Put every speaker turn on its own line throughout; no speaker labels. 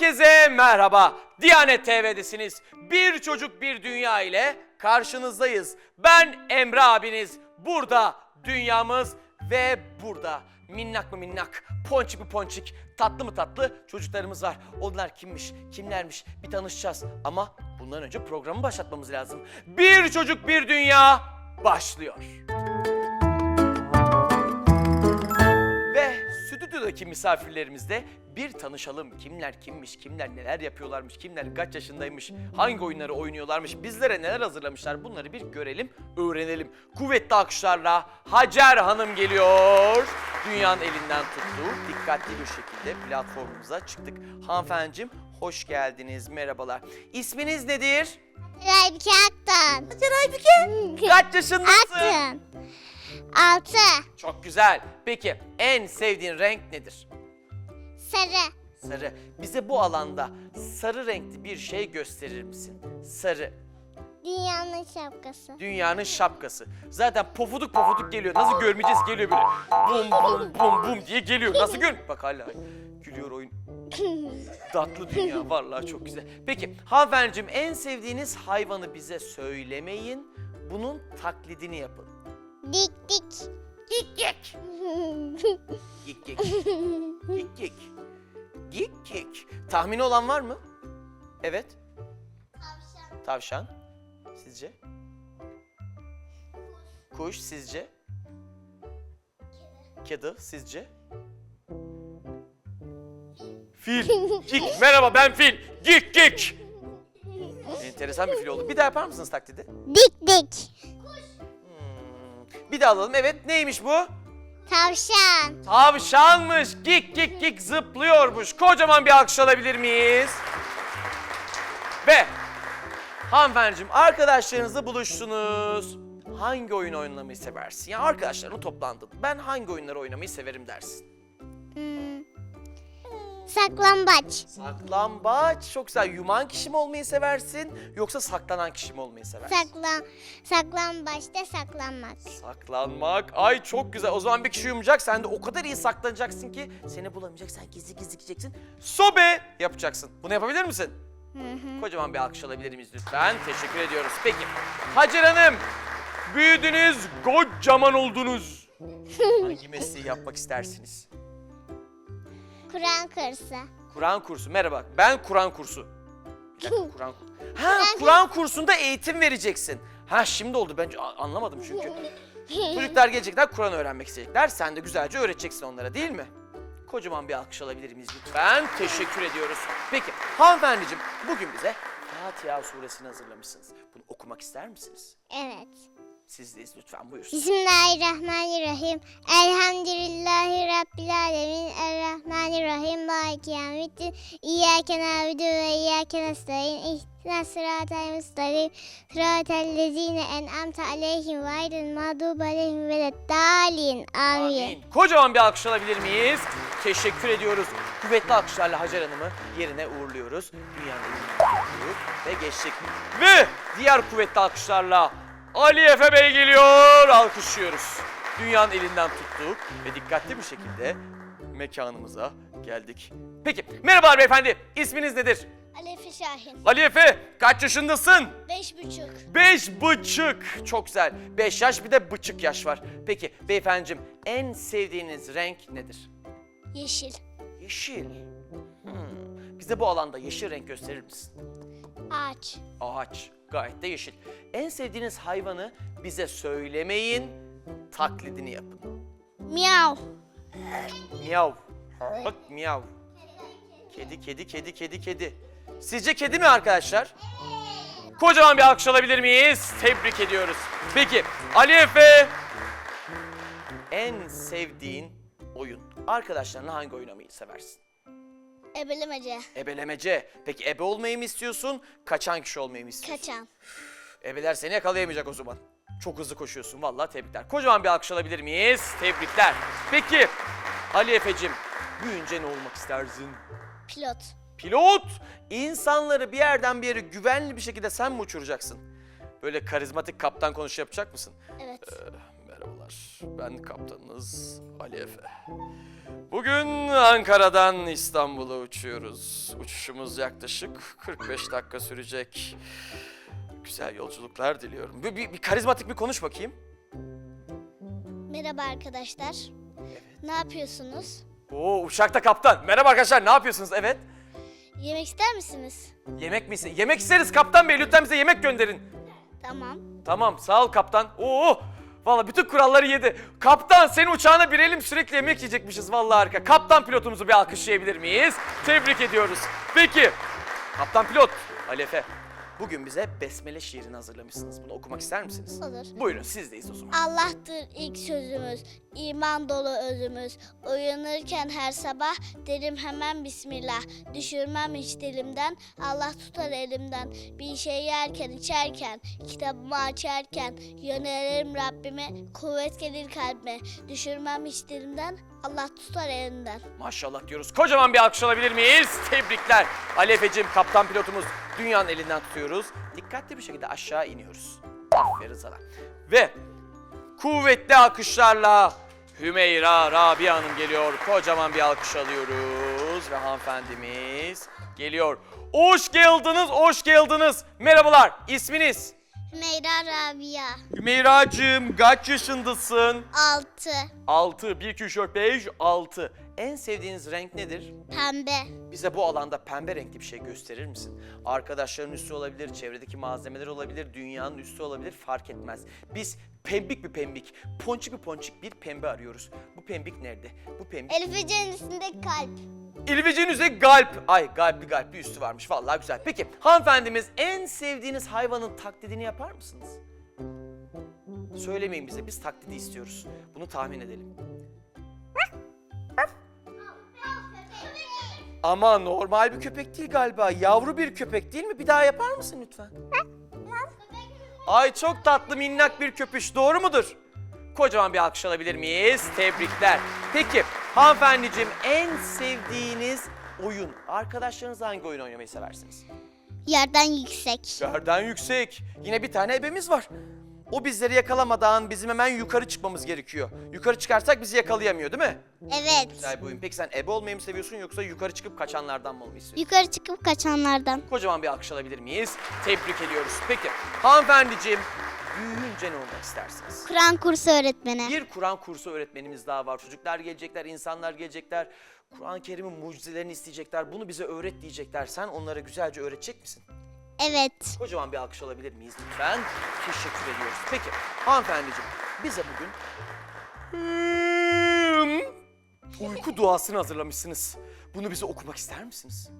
Herkese merhaba. Diyanet TV'desiniz. Bir çocuk bir dünya ile karşınızdayız. Ben Emre abiniz. Burada dünyamız ve burada minnak mı minnak, ponçik mi ponçik, tatlı mı tatlı çocuklarımız var. Onlar kimmiş, kimlermiş bir tanışacağız. Ama bundan önce programı başlatmamız lazım. Bir çocuk bir dünya başlıyor. Stüdyodaki misafirlerimizle bir tanışalım. Kimler kimmiş, kimler neler yapıyorlarmış, kimler kaç yaşındaymış, hangi oyunları oynuyorlarmış, bizlere neler hazırlamışlar bunları bir görelim, öğrenelim. Kuvvetli alkışlarla Hacer Hanım geliyor. Dünyanın elinden tuttu. Dikkatli bir şekilde platformumuza çıktık. Hanımefendiciğim hoş geldiniz, merhabalar. İsminiz nedir?
Aybike Aktan.
Aybike. Kaç yaşındasın?
Aktan. Altı.
Çok güzel. Peki en sevdiğin renk nedir?
Sarı.
Sarı. Bize bu alanda sarı renkli bir şey gösterir misin? Sarı.
Dünyanın şapkası.
Dünyanın şapkası. Zaten pofuduk pofuduk geliyor. Nasıl görmeyeceğiz geliyor böyle. Bum bum bum bum diye geliyor. Nasıl gör? Bak hala gülüyor oyun. Tatlı dünya vallahi çok güzel. Peki hanımefendiciğim en sevdiğiniz hayvanı bize söylemeyin. Bunun taklidini yapın.
Dik dik.
Gik gik. Gik gik. Gik gik. Gik gik. Tahmini olan var mı? Evet.
Tavşan.
Tavşan. Sizce? Kuş sizce? Kedi sizce? Fil. Gik. Merhaba ben fil. Gik gik. Enteresan bir fil oldu. Bir daha yapar mısınız taklidi?
Dik dik.
Bir daha alalım. Evet neymiş bu?
Tavşan.
Tavşanmış. Gik gik gik zıplıyormuş. Kocaman bir alkış alabilir miyiz? Ve hanımefendiciğim arkadaşlarınızla buluştunuz. Hangi oyun oynamayı seversin? Ya arkadaşlarınla toplandın. Ben hangi oyunları oynamayı severim dersin.
Hmm. Saklambaç.
Saklambaç. Çok güzel. Yuman kişi mi olmayı seversin? Yoksa saklanan kişi mi olmayı seversin?
Saklan. Saklambaçta saklanmak.
Saklanmak. Ay çok güzel. O zaman bir kişi yumacak. Sen de o kadar iyi saklanacaksın ki seni bulamayacak. Sen gizli gizli gideceksin. Sobe yapacaksın. Bunu yapabilir misin? Kocaman bir alkış alabilir miyiz lütfen? Teşekkür ediyoruz. Peki. Hacer Hanım. Büyüdünüz, kocaman oldunuz. Hangi mesleği yapmak istersiniz?
Kur'an kursu.
Kur'an kursu. Merhaba. Ben Kur'an kursu. Bir dakika Kur'an kursu. Ha
Kur'an-
kursunda eğitim vereceksin. Ha şimdi oldu. Ben a- anlamadım çünkü. Çocuklar gelecekler Kur'an öğrenmek isteyecekler. Sen de güzelce öğreteceksin onlara değil mi? Kocaman bir alkış alabilir miyiz lütfen? Teşekkür ediyoruz. Peki hanımefendiciğim bugün bize Fatiha suresini hazırlamışsınız. Bunu okumak ister misiniz?
Evet.
Sizdeyiz lütfen buyursun.
Bismillahirrahmanirrahim. Elhamdülillahi Rabbil alemin. Errahmanirrahim. Maliki yevmiddin. İyyâke na'budu ve iyyâke nestaîn. İhdinas sıratal müstakim. Sıratal lezîne en'amte aleyhim gayril mağdubi aleyhim veleddâlin. Amin.
Amin. Kocaman bir alkış alabilir miyiz? Teşekkür ediyoruz. Kuvvetli alkışlarla Hacer Hanım'ı yerine uğurluyoruz. Dünyanın en iyi ve geçtik. Ve diğer kuvvetli alkışlarla Ali Efe Bey geliyor. Alkışlıyoruz. Dünyanın elinden tuttuk ve dikkatli bir şekilde mekanımıza geldik. Peki merhabalar beyefendi. İsminiz nedir?
Alefi Şahin.
Ali Efe kaç yaşındasın?
Beş buçuk.
Beş bıçık. Çok güzel. Beş yaş bir de bıçık yaş var. Peki beyefendiciğim en sevdiğiniz renk nedir?
Yeşil.
Yeşil. Hmm. Bize bu alanda yeşil renk gösterir misin?
Ağaç.
Ağaç. Gayet de yeşil. En sevdiğiniz hayvanı bize söylemeyin, taklidini yapın.
Miyav.
Miyav. Bak miyav. Kedi, kedi, kedi, kedi, kedi. Sizce kedi mi arkadaşlar? Kocaman bir alkış alabilir miyiz? Tebrik ediyoruz. Peki Ali Efe. En sevdiğin oyun. Arkadaşlarınla hangi oynamayı seversin?
Ebelemece.
Ebelemece. Peki ebe olmayı mı istiyorsun? Kaçan kişi olmayı mı istiyorsun?
Kaçan.
Ebeler seni yakalayamayacak o zaman. Çok hızlı koşuyorsun vallahi tebrikler. Kocaman bir alkış alabilir miyiz? Tebrikler. Peki Ali Efe'cim büyüyünce ne olmak istersin?
Pilot.
Pilot. İnsanları bir yerden bir yere güvenli bir şekilde sen mi uçuracaksın? Böyle karizmatik kaptan konuşu yapacak mısın?
Evet.
Ee, Merhabalar, ben kaptanınız Ali Efe. Bugün Ankara'dan İstanbul'a uçuyoruz. Uçuşumuz yaklaşık 45 dakika sürecek. Güzel yolculuklar diliyorum. Bir, bir, bir karizmatik bir konuş bakayım.
Merhaba arkadaşlar. Ne yapıyorsunuz?
Oo uçakta kaptan. Merhaba arkadaşlar ne yapıyorsunuz? Evet.
Yemek ister misiniz?
Yemek mi? iste- Yemek isteriz kaptan bey. Lütfen bize yemek gönderin.
Tamam.
Tamam sağ ol kaptan. Oo Valla bütün kuralları yedi. Kaptan senin uçağına binelim sürekli yemek yiyecekmişiz vallahi harika. Kaptan pilotumuzu bir alkışlayabilir miyiz? Tebrik ediyoruz. Peki kaptan pilot Ali Efe. Bugün bize Besmele şiirini hazırlamışsınız. Bunu okumak ister misiniz?
Olur.
Buyurun sizdeyiz o zaman.
Allah'tır ilk sözümüz, iman dolu özümüz. Uyanırken her sabah derim hemen Bismillah. Düşürmem hiç dilimden, Allah tutar elimden. Bir şey yerken içerken, kitabımı açarken, yönelirim Rabbime, kuvvet gelir kalbime. Düşürmem hiç dilimden, Allah tutar elimden.
Maşallah diyoruz. Kocaman bir alkış alabilir miyiz? Tebrikler. Ali Efe'cim kaptan pilotumuz dünyanın elinden tutuyoruz. Dikkatli bir şekilde aşağı iniyoruz. Aferin sana. Ve kuvvetli alkışlarla Hümeyra Rabia Hanım geliyor. Kocaman bir alkış alıyoruz ve hanımefendimiz geliyor. Hoş geldiniz, hoş geldiniz. Merhabalar, isminiz?
Hümeyra Rabia,
Hümeyra'cığım kaç yaşındasın?
6,
6, 1, 2, 3, 4, 5, 6. En sevdiğiniz renk nedir?
pembe,
Bize bu alanda pembe renkli bir şey gösterir misin? Arkadaşların üstü olabilir, çevredeki malzemeler olabilir, dünyanın üstü olabilir fark etmez. Biz pembik bir pembik, ponçik bir ponçik bir pembe arıyoruz. Bu pembik nerede? Bu pembik...
Elif Ece'nin üstünde kalp.
İlvicin üzerinde galp. Ay galpli galpli üstü varmış vallahi güzel. Peki hanımefendimiz en sevdiğiniz hayvanın taklidini yapar mısınız? Söylemeyin bize biz taklidi istiyoruz. Bunu tahmin edelim. Ama normal bir köpek değil galiba. Yavru bir köpek değil mi? Bir daha yapar mısın lütfen? Ay çok tatlı minnak bir köpüş. Doğru mudur? Kocaman bir alkış alabilir miyiz? Tebrikler. Peki hanımefendiciğim en sevdiğiniz oyun. Arkadaşlarınızla hangi oyun oynamayı seversiniz?
Yerden yüksek.
Yerden yüksek. Yine bir tane ebemiz var. O bizleri yakalamadan bizim hemen yukarı çıkmamız gerekiyor. Yukarı çıkarsak bizi yakalayamıyor değil mi?
Evet.
Güzel bir oyun. Peki sen ebe olmayı mı seviyorsun yoksa yukarı çıkıp kaçanlardan mı olmayı istiyorsun?
Yukarı çıkıp kaçanlardan.
Kocaman bir alkış alabilir miyiz? Tebrik ediyoruz. Peki hanımefendiciğim büyüyünce ne olmak istersiniz?
Kur'an kursu öğretmeni.
Bir Kur'an kursu öğretmenimiz daha var. Çocuklar gelecekler, insanlar gelecekler. Kur'an-ı Kerim'in mucizelerini isteyecekler. Bunu bize öğret diyecekler. Sen onlara güzelce öğretecek misin?
Evet.
Kocaman bir alkış alabilir miyiz lütfen? Teşekkür ediyoruz. Peki hanımefendiciğim bize bugün uyku duasını hazırlamışsınız. Bunu bize okumak ister misiniz?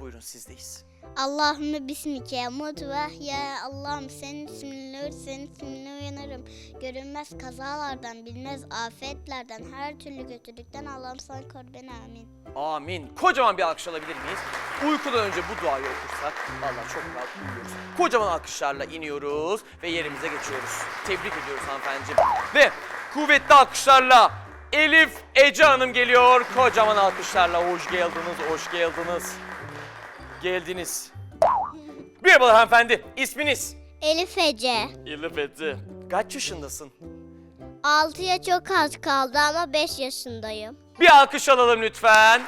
Buyurun sizdeyiz.
Allahümme bismike mut ve ya Allah'ım senin isminle senin isminle uyanırım. Görünmez kazalardan, bilmez afetlerden, her türlü kötülükten Allah'ım sana koru beni amin.
Amin. Kocaman bir alkış alabilir miyiz? Uykudan önce bu duayı okursak vallahi çok rahat uyuyoruz. Kocaman alkışlarla iniyoruz ve yerimize geçiyoruz. Tebrik ediyoruz hanımefendiciğim. Ve kuvvetli alkışlarla Elif Ece Hanım geliyor. Kocaman alkışlarla hoş geldiniz, hoş geldiniz. Geldiniz. Merhabalar hanımefendi. İsminiz?
Elif Ece.
Elif Ece. Kaç yaşındasın?
6'ya çok az kaldı ama 5 yaşındayım.
Bir alkış alalım lütfen.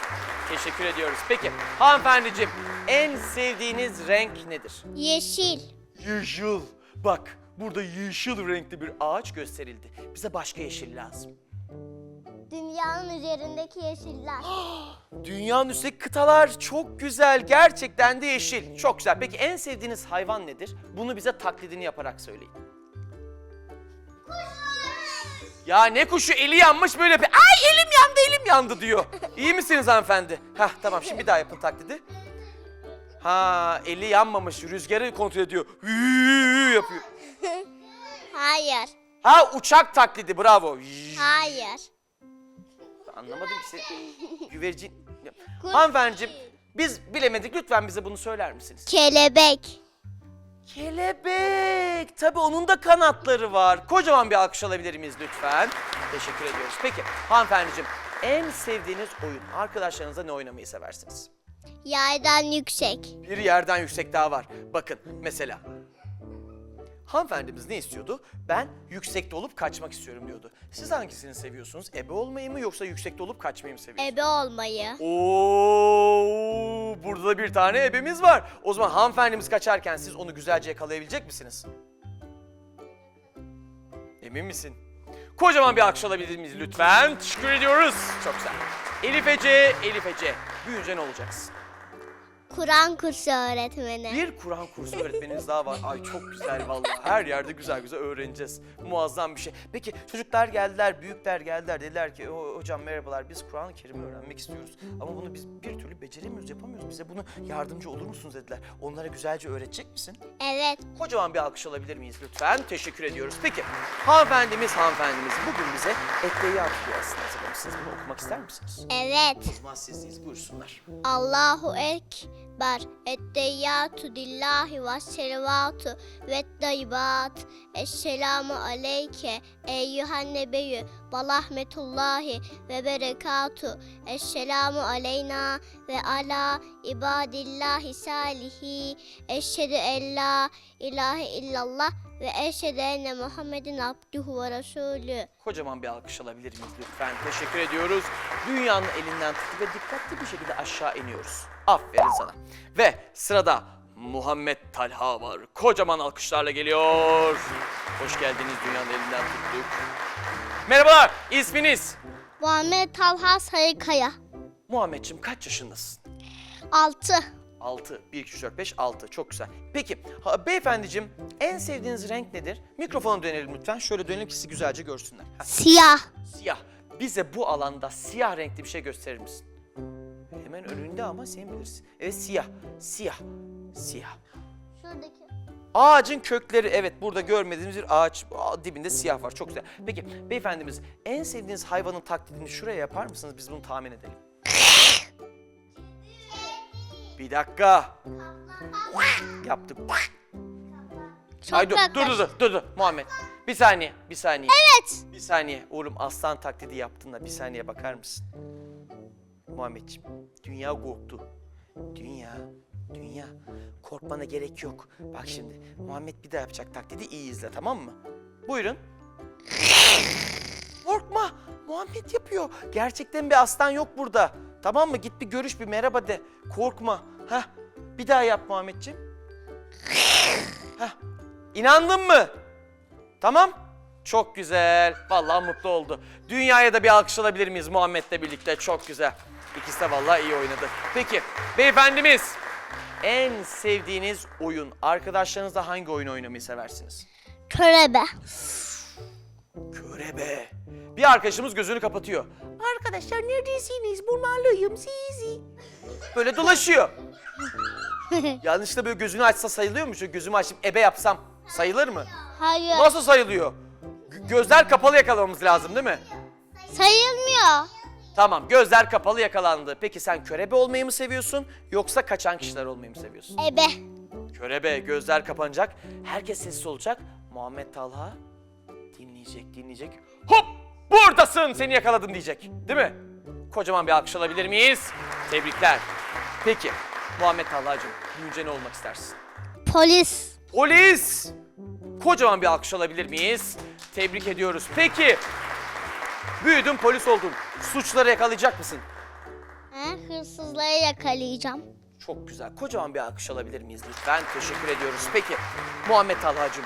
Teşekkür ediyoruz. Peki hanımefendiciğim en sevdiğiniz renk nedir?
Yeşil.
Yeşil. Bak burada yeşil renkli bir ağaç gösterildi. Bize başka yeşil lazım.
Dünyanın üzerindeki yeşiller.
Dünyanın üstteki kıtalar çok güzel. Gerçekten de yeşil. Çok güzel. Peki en sevdiğiniz hayvan nedir? Bunu bize taklidini yaparak söyleyin. Ya ne kuşu eli yanmış böyle yapıyor. Ay elim yandı elim yandı diyor. İyi misiniz hanımefendi? Hah tamam şimdi bir daha yapın taklidi. Ha eli yanmamış rüzgarı kontrol ediyor. Hüüü yapıyor.
Hayır.
Ha uçak taklidi bravo.
Hayır.
Anlamadım ki sen. Güvercin. Hanımefendiciğim biz bilemedik lütfen bize bunu söyler misiniz?
Kelebek.
Kelebek. Tabii onun da kanatları var. Kocaman bir alkış alabilir miyiz lütfen? Teşekkür ediyoruz. Peki hanımefendiciğim en sevdiğiniz oyun arkadaşlarınızla ne oynamayı seversiniz?
Yaydan yüksek.
Bir yerden yüksek daha var. Bakın mesela. Hanımefendimiz ne istiyordu? Ben yüksekte olup kaçmak istiyorum diyordu. Siz hangisini seviyorsunuz? Ebe olmayı mı yoksa yüksekte olup kaçmayı mı seviyorsunuz?
Ebe olmayı.
Oo, burada da bir tane ebemiz var. O zaman hanımefendimiz kaçarken siz onu güzelce yakalayabilecek misiniz? Emin misin? Kocaman bir alkış alabilir miyiz lütfen? Teşekkür ediyoruz. Çok güzel. Elif Ece, Elif Ece. Büyüyünce ne olacaksın?
Kur'an kursu öğretmeni.
Bir Kur'an kursu öğretmeniniz daha var. Ay çok güzel vallahi. Her yerde güzel güzel öğreneceğiz. Muazzam bir şey. Peki çocuklar geldiler, büyükler geldiler. Dediler ki "O- hocam merhabalar biz Kur'an-ı Kerim'i öğrenmek istiyoruz. Ama bunu biz bir türlü beceremiyoruz, yapamıyoruz. Bize bunu yardımcı olur musunuz dediler. Onlara güzelce öğretecek misin?
Evet.
Kocaman bir alkış alabilir miyiz lütfen? Teşekkür ediyoruz. Peki hanımefendimiz, hanımefendimiz bugün bize Etteyyat duasını hazırlamışsınız. Bunu okumak ister misiniz?
Evet.
O zaman sizdeyiz. Buyursunlar.
Allahu Ekber. Etteyyatu lillahi ve selavatu ve dayyibat. Esselamu aleyke eyyühen nebeyyü ve rahmetullahi ve berekatu. Esselamu aleyna ve ala ibadillahi salihi. Eşhedü en la ilahe illallah ve eşhedü enne Muhammedin abduhu ve resulü.
Kocaman bir alkış alabilir miyiz lütfen? Teşekkür ediyoruz. Dünyanın elinden tuttu ve dikkatli bir şekilde aşağı iniyoruz. Aferin sana. Ve sırada Muhammed Talha var. Kocaman alkışlarla geliyor. Hoş geldiniz dünyanın elinden tuttuk. Merhabalar, isminiz?
Muhammed Talha Sarıkaya.
Muhammedciğim kaç yaşındasın?
6.
6. 1, 2, 3, 4, 5, 6. Çok güzel. Peki ha, beyefendiciğim en sevdiğiniz renk nedir? Mikrofona dönelim lütfen. Şöyle dönelim ki sizi güzelce görsünler.
Siyah.
Siyah. Bize bu alanda siyah renkli bir şey gösterir misin? Önünde ama sen bilirsin. Evet siyah. Siyah. Siyah.
Şuradaki.
Ağacın kökleri evet burada görmediğimiz bir ağaç Aa, dibinde siyah var. Çok güzel. Peki beyefendimiz en sevdiğiniz hayvanın taklidini şuraya yapar mısınız? Biz bunu tahmin edelim. Bir dakika. Yaptık. Ay dur, dur, dur, dur, dur, dur, Muhammed. Bir saniye, bir saniye.
Evet.
Bir saniye. Oğlum aslan taklidi yaptın da bir saniye bakar mısın? Muhammedciğim, dünya korktu. Dünya, dünya. Korkmana gerek yok. Bak şimdi, Muhammed bir daha yapacak taklidi iyi izle tamam mı? Buyurun. Korkma, Muhammed yapıyor. Gerçekten bir aslan yok burada. Tamam mı? Git bir görüş, bir merhaba de. Korkma. Heh, bir daha yap Muhammedciğim. Heh, inandın mı? Tamam. Çok güzel. Vallahi mutlu oldu. Dünyaya da bir alkış alabilir miyiz Muhammed'le birlikte? Çok güzel. İkisi de vallahi iyi oynadı. Peki beyefendimiz en sevdiğiniz oyun arkadaşlarınızla hangi oyun oynamayı seversiniz?
Körebe.
Körebe. Bir arkadaşımız gözünü kapatıyor. Arkadaşlar neredesiniz? Buradayım sizi. Böyle dolaşıyor. Yanlışlıkla böyle gözünü açsa sayılıyor mu? Şöyle gözümü açıp ebe yapsam sayılır mı?
Hayır.
Nasıl sayılıyor? G- gözler kapalı yakalamamız lazım değil mi?
Sayılmıyor.
Tamam gözler kapalı yakalandı. Peki sen körebe olmayı mı seviyorsun yoksa kaçan kişiler olmayı mı seviyorsun?
Ebe.
Körebe gözler kapanacak. Herkes sessiz olacak. Muhammed Talha dinleyecek dinleyecek. Hop buradasın seni yakaladım diyecek. Değil mi? Kocaman bir alkış alabilir miyiz? Tebrikler. Peki Muhammed Talha'cığım büyüyünce ne olmak istersin?
Polis.
Polis! Kocaman bir alkış alabilir miyiz? Tebrik ediyoruz. Peki, büyüdün polis oldun. Suçları yakalayacak mısın?
Ha, hırsızları yakalayacağım.
Çok güzel. Kocaman bir alkış alabilir miyiz lütfen? Teşekkür ediyoruz. Peki, Muhammed Talha'cığım.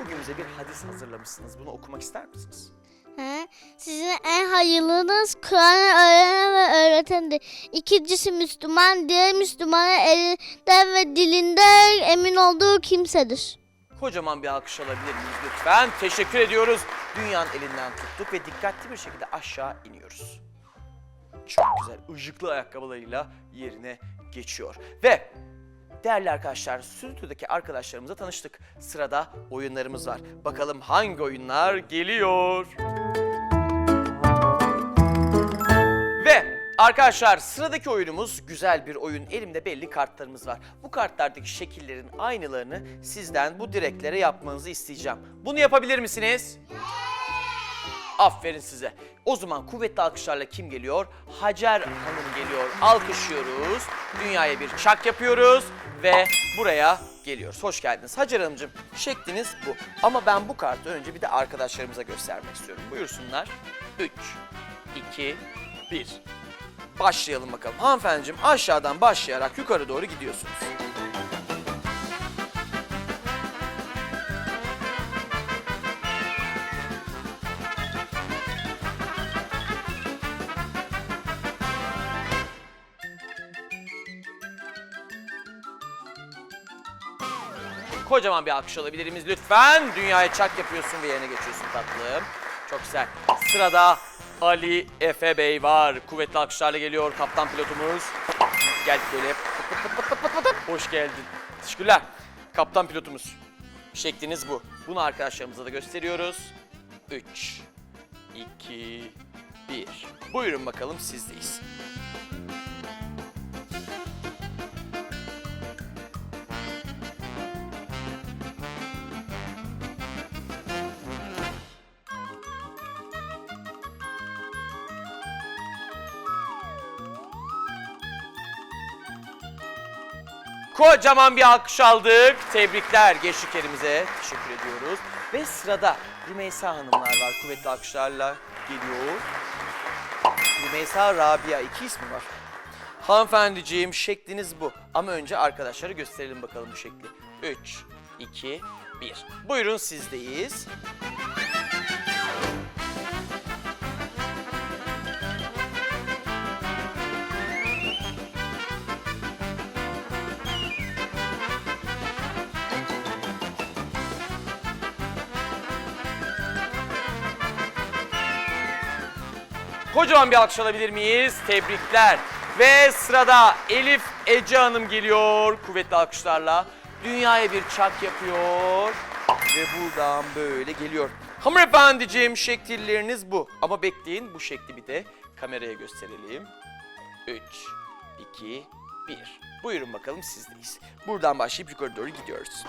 Bugün bize bir hadis hazırlamışsınız. Bunu okumak ister misiniz?
Ha, sizin en hayırlınız Kur'an'ı öğrenen ve öğretendir. İkincisi Müslüman, diğer Müslümanın elinden ve dilinden emin olduğu kimsedir.
Kocaman bir alkış alabilir miyiz lütfen? Teşekkür ediyoruz. Dünyanın elinden tuttuk ve dikkatli bir şekilde aşağı iniyoruz. Çok güzel ışıklı ayakkabılarıyla yerine geçiyor. Ve değerli arkadaşlar stüdyodaki arkadaşlarımızla tanıştık. Sırada oyunlarımız var. Bakalım hangi oyunlar geliyor? Arkadaşlar sıradaki oyunumuz güzel bir oyun. Elimde belli kartlarımız var. Bu kartlardaki şekillerin aynılarını sizden bu direklere yapmanızı isteyeceğim. Bunu yapabilir misiniz? Aferin size. O zaman kuvvetli alkışlarla kim geliyor? Hacer Hanım geliyor. Alkışlıyoruz. Dünyaya bir çak yapıyoruz ve buraya geliyoruz. Hoş geldiniz. Hacer Hanımcığım şekliniz bu. Ama ben bu kartı önce bir de arkadaşlarımıza göstermek istiyorum. Buyursunlar. 3, 2, 1. Başlayalım bakalım. Hanımefendiciğim aşağıdan başlayarak yukarı doğru gidiyorsunuz. Kocaman bir alkış alabilir miyiz lütfen? Dünyaya çak yapıyorsun ve yerine geçiyorsun tatlım. Çok güzel. Sırada Ali Efe Bey var. Kuvvetli alkışlarla geliyor kaptan pilotumuz. Gel böyle. Hoş geldin. Teşekkürler. Kaptan pilotumuz. Şekliniz bu. Bunu arkadaşlarımıza da gösteriyoruz. 3, 2, 1. Buyurun bakalım sizdeyiz. Kocaman bir alkış aldık. Tebrikler gençlik yerimize. Teşekkür ediyoruz. Ve sırada Rümeysa Hanımlar var. Kuvvetli alkışlarla geliyor. Rümeysa Rabia. iki ismi var. Hanımefendiciğim şekliniz bu. Ama önce arkadaşlara gösterelim bakalım bu şekli. 3, 2, 1. Buyurun sizdeyiz. Kocaman bir alkış alabilir miyiz? Tebrikler. Ve sırada Elif Ece Hanım geliyor kuvvetli alkışlarla. Dünyaya bir çak yapıyor. Ve buradan böyle geliyor. Hanımefendiciğim şekilleriniz bu. Ama bekleyin bu şekli bir de kameraya gösterelim. 3, 2, 1. Buyurun bakalım sizdeyiz. Buradan başlayıp yukarı doğru gidiyoruz.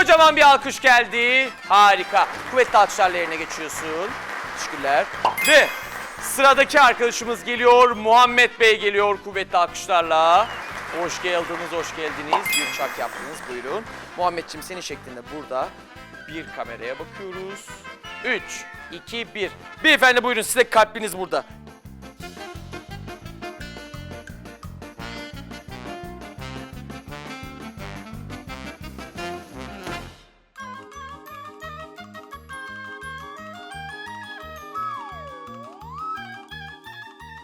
Kocaman bir alkış geldi. Harika. Kuvvetli alkışlarla yerine geçiyorsun. Teşekkürler. Ve sıradaki arkadaşımız geliyor. Muhammed Bey geliyor kuvvetli alkışlarla. Hoş geldiniz, hoş geldiniz. Bir çak yaptınız, buyurun. Muhammedciğim senin şeklinde burada bir kameraya bakıyoruz. 3, 2, 1. Beyefendi buyurun size kalbiniz burada.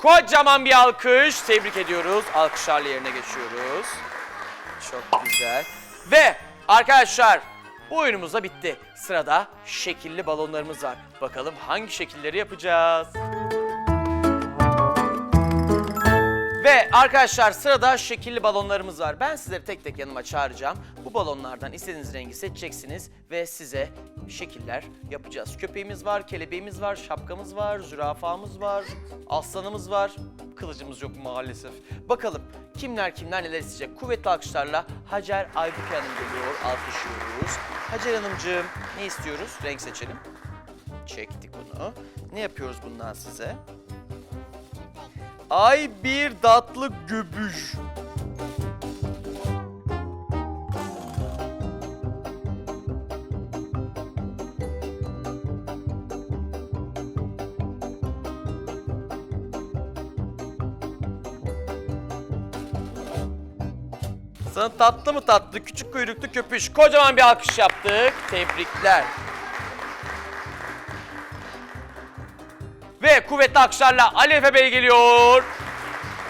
Kocaman bir alkış. Tebrik ediyoruz. Alkışlarla yerine geçiyoruz. Çok güzel. Ve arkadaşlar bu oyunumuz da bitti. Sırada şekilli balonlarımız var. Bakalım hangi şekilleri yapacağız? Ve arkadaşlar sırada şekilli balonlarımız var. Ben sizleri tek tek yanıma çağıracağım. Bu balonlardan istediğiniz rengi seçeceksiniz ve size şekiller yapacağız. Köpeğimiz var, kelebeğimiz var, şapkamız var, zürafamız var, aslanımız var. Kılıcımız yok maalesef. Bakalım kimler kimler neler isteyecek. Kuvvetli alkışlarla Hacer Aybüke Hanım geliyor. Alkışlıyoruz. Hacer Hanımcığım ne istiyoruz? Renk seçelim. Çektik onu. Ne yapıyoruz bundan size? Ay bir tatlı göbüş. Tatlı mı tatlı, küçük kuyruklu köpüş. Kocaman bir alkış yaptık. Tebrikler. Ve kuvvetli alkışlarla Ali Efe Bey geliyor.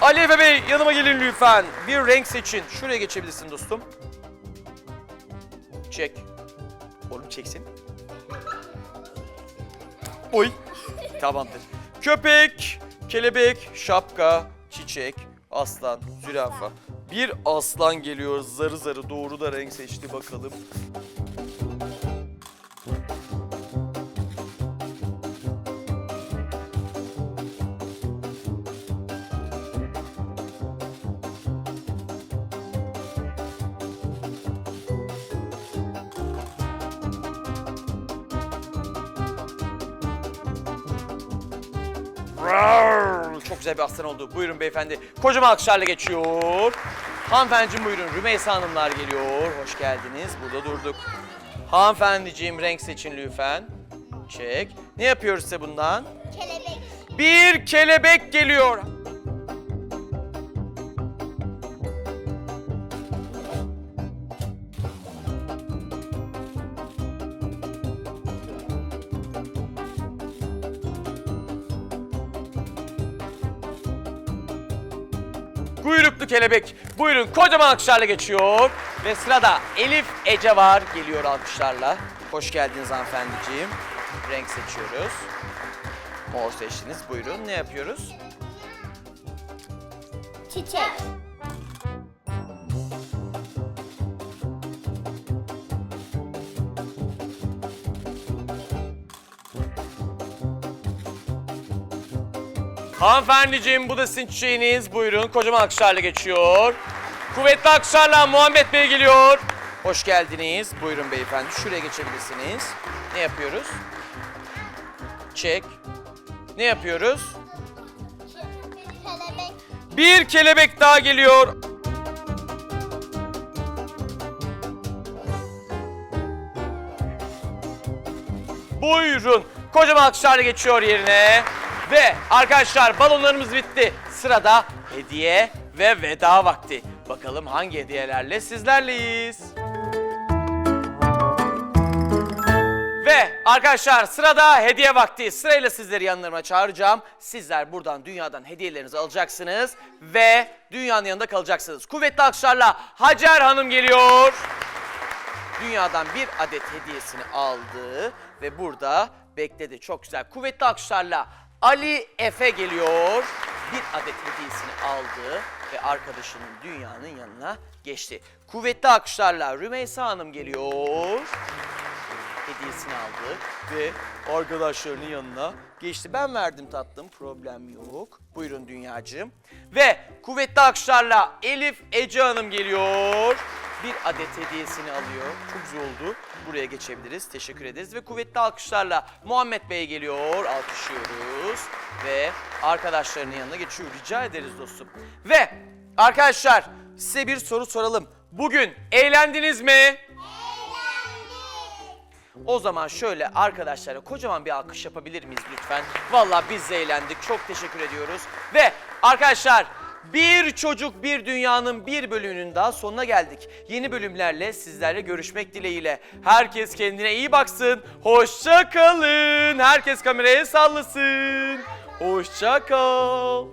Ali Efe Bey yanıma gelin lütfen. Bir renk seçin. Şuraya geçebilirsin dostum. Çek. Oğlum çeksin. Oy. Tamamdır. Köpek, kelebek, şapka, çiçek, aslan, zürafa. Bir aslan geliyor zarı zarı doğru da renk seçti bakalım. Aslan oldu. Buyurun beyefendi. Kocaman alkışlarla geçiyor. Hanımefendiciğim buyurun. Rümeysa Hanımlar geliyor. Hoş geldiniz. Burada durduk. Hanımefendiciğim renk seçin lütfen. Çek. Ne yapıyoruz size bundan?
Kelebek.
Bir kelebek geliyor. Kuyruklu kelebek. Buyurun kocaman alkışlarla geçiyor. Ve sırada Elif Ece var. Geliyor alkışlarla. Hoş geldiniz hanımefendiciğim. Renk seçiyoruz. Mor seçtiniz. Buyurun ne yapıyoruz?
Çiçek.
Hanımefendiciğim bu da sizin çiçeğiniz. Buyurun kocaman alkışlarla geçiyor. Kuvvetli alkışlarla Muhammed Bey geliyor. Hoş geldiniz. Buyurun beyefendi. Şuraya geçebilirsiniz. Ne yapıyoruz? Çek. Ne yapıyoruz? Bir kelebek daha geliyor. Buyurun. Kocaman alkışlarla geçiyor yerine. Ve arkadaşlar balonlarımız bitti. Sırada hediye ve veda vakti. Bakalım hangi hediyelerle sizlerleyiz. Ve arkadaşlar sırada hediye vakti. Sırayla sizleri yanlarıma çağıracağım. Sizler buradan dünyadan hediyelerinizi alacaksınız ve dünyanın yanında kalacaksınız. Kuvvetli alkışlarla Hacer Hanım geliyor. Dünyadan bir adet hediyesini aldı ve burada bekledi. Çok güzel. Kuvvetli alkışlarla Ali Efe geliyor. Bir adet hediyesini aldı ve arkadaşının dünyanın yanına geçti. Kuvvetli alkışlarla Rümeysa Hanım geliyor hediyesini aldı ve arkadaşlarının yanına geçti. Ben verdim tatlım, problem yok. Buyurun dünyacığım. Ve kuvvetli alkışlarla Elif Ece Hanım geliyor. Bir adet hediyesini alıyor. Çok güzel oldu. Buraya geçebiliriz. Teşekkür ederiz. Ve kuvvetli alkışlarla Muhammed Bey geliyor. Alkışlıyoruz. Ve arkadaşlarının yanına geçiyor. Rica ederiz dostum. Ve arkadaşlar size bir soru soralım. Bugün eğlendiniz mi? O zaman şöyle arkadaşlara kocaman bir alkış yapabilir miyiz lütfen? Vallahi biz de eğlendik. Çok teşekkür ediyoruz. Ve arkadaşlar bir çocuk bir dünyanın bir bölümünün daha sonuna geldik. Yeni bölümlerle sizlerle görüşmek dileğiyle. Herkes kendine iyi baksın. Hoşça kalın. Herkes kameraya sallasın. Hoşça kal.